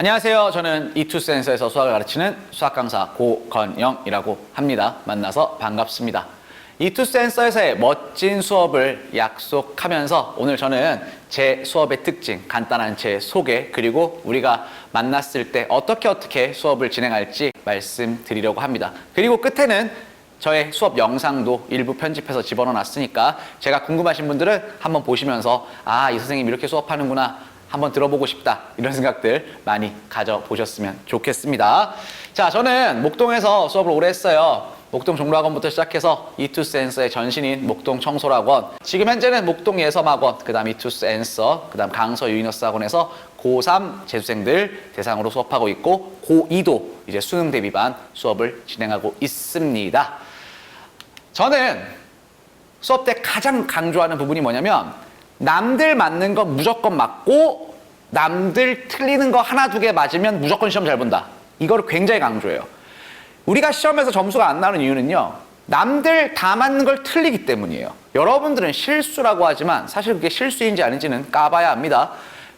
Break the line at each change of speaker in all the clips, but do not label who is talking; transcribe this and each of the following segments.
안녕하세요. 저는 이투센서에서 수학을 가르치는 수학 강사 고건영이라고 합니다. 만나서 반갑습니다. 이투센서에서의 멋진 수업을 약속하면서 오늘 저는 제 수업의 특징, 간단한 제 소개, 그리고 우리가 만났을 때 어떻게 어떻게 수업을 진행할지 말씀드리려고 합니다. 그리고 끝에는 저의 수업 영상도 일부 편집해서 집어넣어 놨으니까 제가 궁금하신 분들은 한번 보시면서 아, 이 선생님 이렇게 수업하는구나. 한번 들어보고 싶다. 이런 생각들 많이 가져보셨으면 좋겠습니다. 자, 저는 목동에서 수업을 오래 했어요. 목동 종로학원부터 시작해서 이투센서의 전신인 목동 청소학원, 지금 현재는 목동 예섬학원, 그 다음 이투센서, 그 다음 강서 유이너스 학원에서 고3 재수생들 대상으로 수업하고 있고 고2도 이제 수능 대비반 수업을 진행하고 있습니다. 저는 수업 때 가장 강조하는 부분이 뭐냐면 남들 맞는 건 무조건 맞고 남들 틀리는 거 하나 두 개 맞으면 무조건 시험 잘 본다. 이거를 굉장히 강조해요. 우리가 시험에서 점수가 안 나오는 이유는요. 남들 다 맞는 걸 틀리기 때문이에요. 여러분들은 실수라고 하지만 사실 그게 실수인지 아닌지는 까봐야 합니다.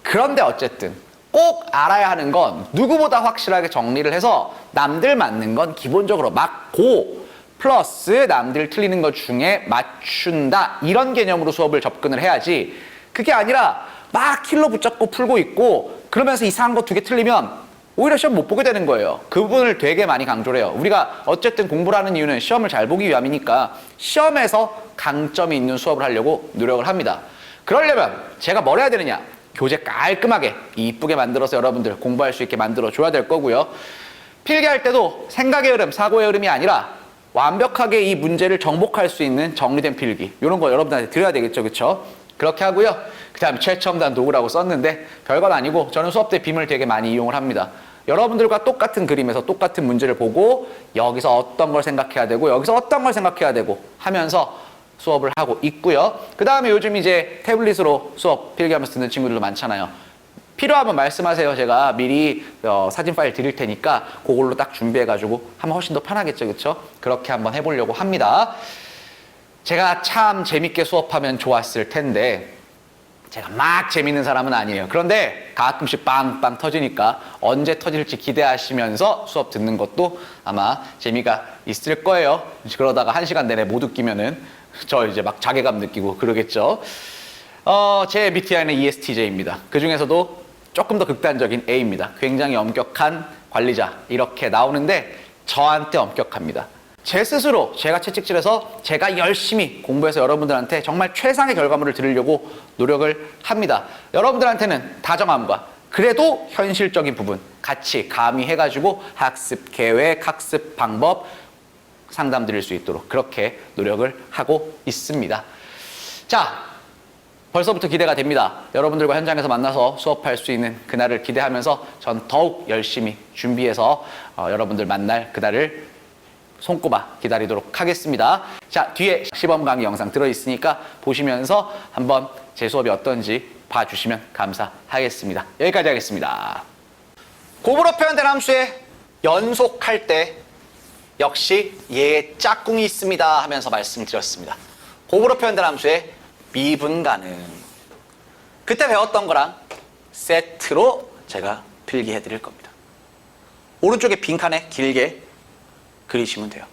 그런데 어쨌든 꼭 알아야 하는 건 누구보다 확실하게 정리를 해서 남들 맞는 건 기본적으로 맞고 플러스 남들 틀리는 것 중에 맞춘다 이런 개념으로 수업을 접근을 해야지 그게 아니라 막 킬로 붙잡고 풀고 있고 그러면서 이상한 거 두 개 틀리면 오히려 시험 못 보게 되는 거예요. 그 부분을 되게 많이 강조를 해요. 우리가 어쨌든 공부를 하는 이유는 시험을 잘 보기 위함이니까 시험에서 강점이 있는 수업을 하려고 노력을 합니다. 그러려면 제가 뭘 해야 되느냐? 교재 깔끔하게 이쁘게 만들어서 여러분들 공부할 수 있게 만들어 줘야 될 거고요. 필기할 때도 생각의 흐름, 사고의 흐름이 아니라 완벽하게 이 문제를 정복할 수 있는 정리된 필기. 이런 거 여러분들한테 드려야 되겠죠. 그렇죠 그렇게 하고요. 그 다음에 최첨단 도구라고 썼는데 별건 아니고 저는 수업 때 빔을 되게 많이 이용을 합니다. 여러분들과 똑같은 그림에서 똑같은 문제를 보고 여기서 어떤 걸 생각해야 되고 여기서 어떤 걸 생각해야 되고 하면서 수업을 하고 있고요. 그 다음에 요즘 이제 태블릿으로 수업 필기하면서 듣는 친구들도 많잖아요 필요하면 말씀하세요. 제가 미리 어, 사진 파일 드릴 테니까 그걸로 딱 준비해가지고 하면 훨씬 더 편하겠죠, 그렇죠? 그렇게 한번 해보려고 합니다. 제가 참 재밌게 수업하면 좋았을 텐데 제가 막 재밌는 사람은 아니에요. 그런데 가끔씩 빵빵 터지니까 언제 터질지 기대하시면서 수업 듣는 것도 아마 재미가 있을 거예요. 그러다가 한 시간 내내 못 웃기면은 저 이제 막 자괴감 느끼고 그러겠죠. 어, 제 MBTI는 ESTJ입니다. 그 중에서도 조금 더 극단적인 A입니다. 굉장히 엄격한 관리자 이렇게 나오는데 저한테 엄격합니다. 제 스스로 제가 채찍질해서 제가 열심히 공부해서 여러분들한테 정말 최상의 결과물을 드리려고 노력을 합니다. 여러분들한테는 다정함과 그래도 현실적인 부분 같이 가미해가지고 학습 계획, 학습 방법 상담 드릴 수 있도록 그렇게 노력을 하고 있습니다. 자, 벌써부터 기대가 됩니다. 여러분들과 현장에서 만나서 수업할 수 있는 그날을 기대하면서 전 더욱 열심히 준비해서 어, 여러분들 만날 그날을 손꼽아 기다리도록 하겠습니다. 자, 뒤에 시범 강의 영상 들어있으니까 보시면서 한번 제 수업이 어떤지 봐주시면 감사하겠습니다. 여기까지 하겠습니다. 고불어 표현된 함수에 연속할 때 역시 얘 짝꿍이 있습니다 하면서 말씀드렸습니다. 고불어 표현된 함수에 미분 가능. 그때 배웠던 거랑 세트로 제가 필기해 드릴 겁니다. 오른쪽에 빈칸에 길게 그리시면 돼요.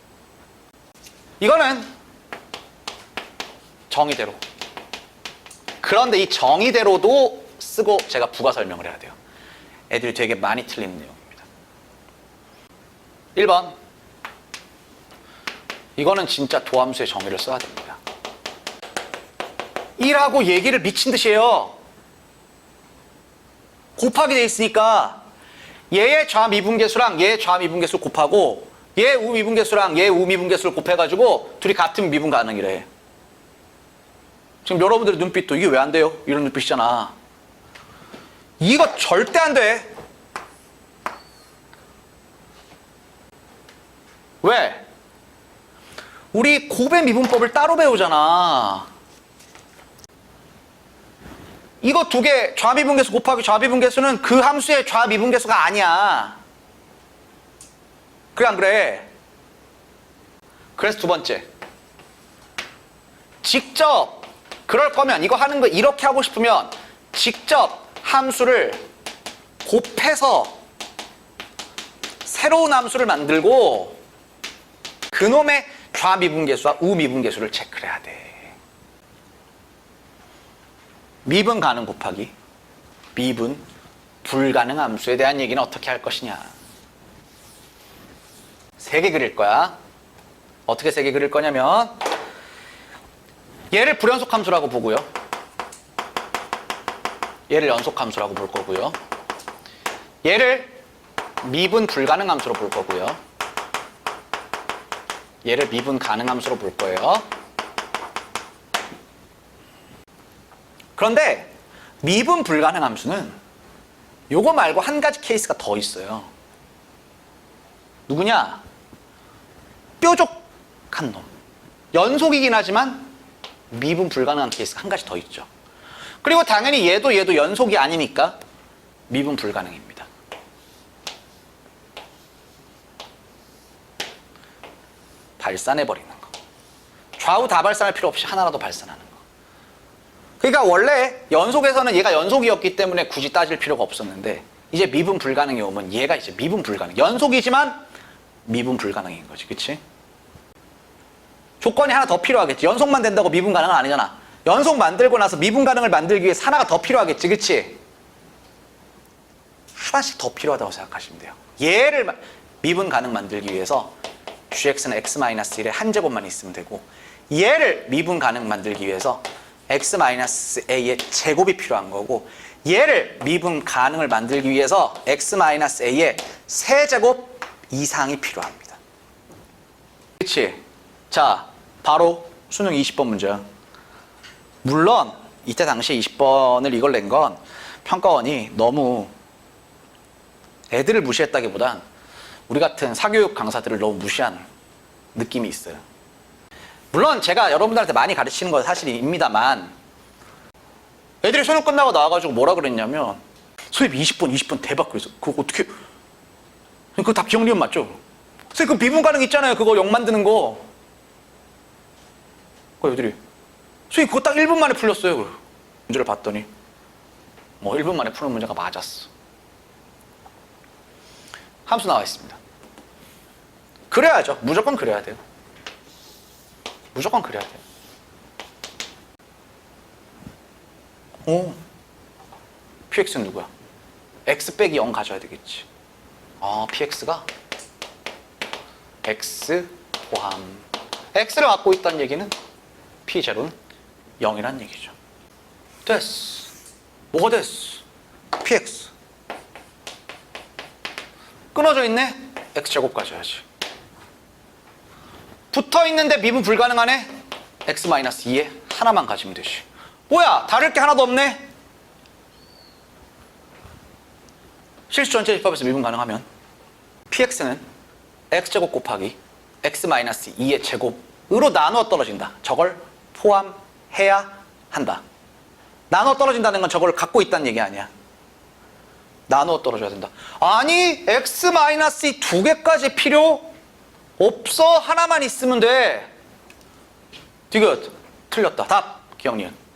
이거는 정의대로. 그런데 이 정의대로도 쓰고 제가 부가 설명을 해야 돼요. 애들이 되게 많이 틀리는 내용입니다. 1번. 이거는 진짜 도함수의 정의를 써야 됩니다. 1하고 얘기를 미친 듯이 해요. 곱하기 돼 있으니까 얘의 좌미분계수랑 얘의 좌미분계수 곱하고 얘 우미분계수랑 얘 우미분계수를 곱해가지고 둘이 같은 미분 가능이래. 지금 여러분들의 눈빛도 이게 왜 안 돼요? 이런 눈빛이잖아. 이거 절대 안 돼. 왜? 우리 곱의 미분법을 따로 배우잖아. 이거 두 개 좌미분계수 곱하기 좌미분계수는 그 함수의 좌미분계수가 아니야. 그래 안 그래? 그래서 두 번째. 직접 그럴 거면 이거 하는 거 이렇게 하고 싶으면 직접 함수를 곱해서 새로운 함수를 만들고 그놈의 좌미분계수와 우미분계수를 체크를 해야 돼. 미분 가능 곱하기 미분 불가능 함수에 대한 얘기는 어떻게 할 것이냐. 세 개 그릴 거야. 어떻게 세 개 그릴 거냐면 얘를 불연속 함수라고 보고요. 얘를 연속 함수라고 볼 거고요. 얘를 미분 불가능 함수로 볼 거고요. 얘를 미분 가능 함수로 볼 거예요. 그런데 미분 불가능 함수는 요거 말고 한 가지 케이스가 더 있어요. 누구냐? 뾰족한 놈. 연속이긴 하지만 미분 불가능한 케이스가 한 가지 더 있죠. 그리고 당연히 얘도 얘도 연속이 아니니까 미분 불가능입니다. 발산해버리는 거. 좌우 다 발산할 필요 없이 하나라도 발산하는 거. 그러니까 원래 연속에서는 얘가 연속이었기 때문에 굳이 따질 필요가 없었는데 이제 미분 불가능이 오면 얘가 이제 미분 불가능. 연속이지만 미분 불가능인 거지. 그치? 조건이 하나 더 필요하겠지. 연속만 된다고 미분 가능은 아니잖아. 연속 만들고 나서 미분 가능을 만들기 위해 하나가 더 필요하겠지. 그치? 하나씩 더 필요하다고 생각하시면 돼요. 얘를 마- 미분 가능 만들기 위해서 gx는 x-1의 한 제곱만 있으면 되고 얘를 미분 가능 만들기 위해서 x-a의 제곱이 필요한 거고 얘를 미분 가능을 만들기 위해서 x-a의 세제곱 이상이 필요합니다. 그치? 자, 바로 수능 20번 문제. 물론 이때 당시에 20번을 이걸 낸 건 평가원이 너무 애들을 무시했다기보단 우리 같은 사교육 강사들을 너무 무시한 느낌이 있어요. 물론 제가 여러분들한테 많이 가르치는 건 사실입니다만 애들이 수능 끝나고 나와가지고 뭐라 그랬냐면 수입 20번, 20번 대박 그래서 그거 어떻게 그거 다 비용리은 맞죠? 선생님 그 비분 가능 있잖아요. 그거 영 만드는 거. 그 애들이 선생님 그거 딱 1분 만에 풀렸어요. 문제를 봤더니 뭐 1분 만에 푸는 문제가 맞았어. 함수 나와 있습니다. 그래야죠. 무조건 그래야 돼요. 무조건 그래야 돼요. 오, px는 누구야? x 빼기 0 가져야 되겠지. 아, px가 x 포함 x를 갖고 있다는 얘기는 p0는 0이란 얘기죠. 됐어. 뭐가 됐어? px. 끊어져 있네? x제곱 가져야지. 붙어 있는데 미분 불가능하네? x-2에 하나만 가지면 되지. 뭐야? 다를 게 하나도 없네? 실수 전체 집합에서 미분 가능하면 px는 x제곱 곱하기 x-2의 제곱으로 나누어 떨어진다. 저걸 포함해야 한다. 나누어 떨어진다는 건 저걸 갖고 있다는 얘기 아니야. 나누어 떨어져야 된다. 아니, x-2 두 개까지 필요 없어. 하나만 있으면 돼. 디귿. 틀렸다. 답. 기억니은.